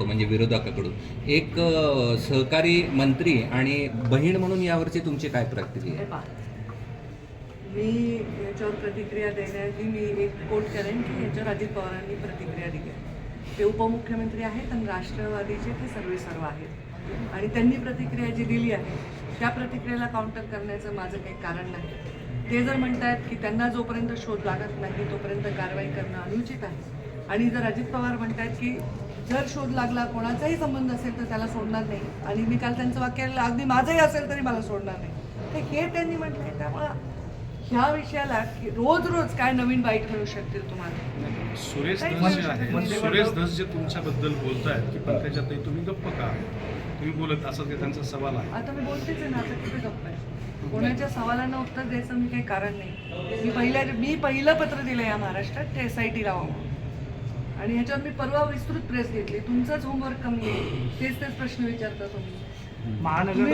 म्हणजे विरोधकाकडून. एक सहकारी मंत्री आणि बहीण म्हणून यावरची तुमची काय प्रतिक्रिया आहे? मी याच्यावर प्रतिक्रिया देण्याआधी मी एक कोट करेन की याच्यावर अजित पवारांनी प्रतिक्रिया दिली ते उपमुख्यमंत्री आहेत आणि राष्ट्रवादीचे ते सर्वे सर्व आहेत. आणि त्यांनी प्रतिक्रिया जी दिली आहे त्या प्रतिक्रियेला काउंटर करण्याचं माझं काही कारण नाही. ते जर म्हणतायत की त्यांना जोपर्यंत शोध लागत नाही तोपर्यंत कारवाई करणं अनुचित आहे. आणि जर अजित पवार म्हणतायत की जर शोध लागला कोणाचाही संबंध असेल तर त्याला सोडणार नाही. आणि मी काल त्यांचं वाक्य अगदी माझंही असेल तरी मला सोडणार नाही. तर हे त्यांनी म्हटलं आहे त्यामुळं ह्या विषयाला की रोज रोज काय नवीन बाईट मिळू शकतील तुम्हाला? सुरेश धस जे पण- आहे पण- सुरेश धस जे तुमच्याबद्दल बोलतायत की पंकजाताई तुम्ही गप्प का? तुम्ही बोलत असं ते त्यांचा सवाल आहे? आता मी बोलतेच आहे ना आता कुठे गप्प आहे? कोणाच्या सवालांना उत्तर द्यायचं मी काही कारण नाही. मी पहिल्या मी पहिलं पत्र दिलं या महाराष्ट्रात ते एस आय टी लावा आणि ह्याच्यावर मी परवा विस्तृत प्रेस घेतली. तुमचंच होमवर्क कमी आहे. तेच तेच प्रश्न विचारता तुम्ही. महानगर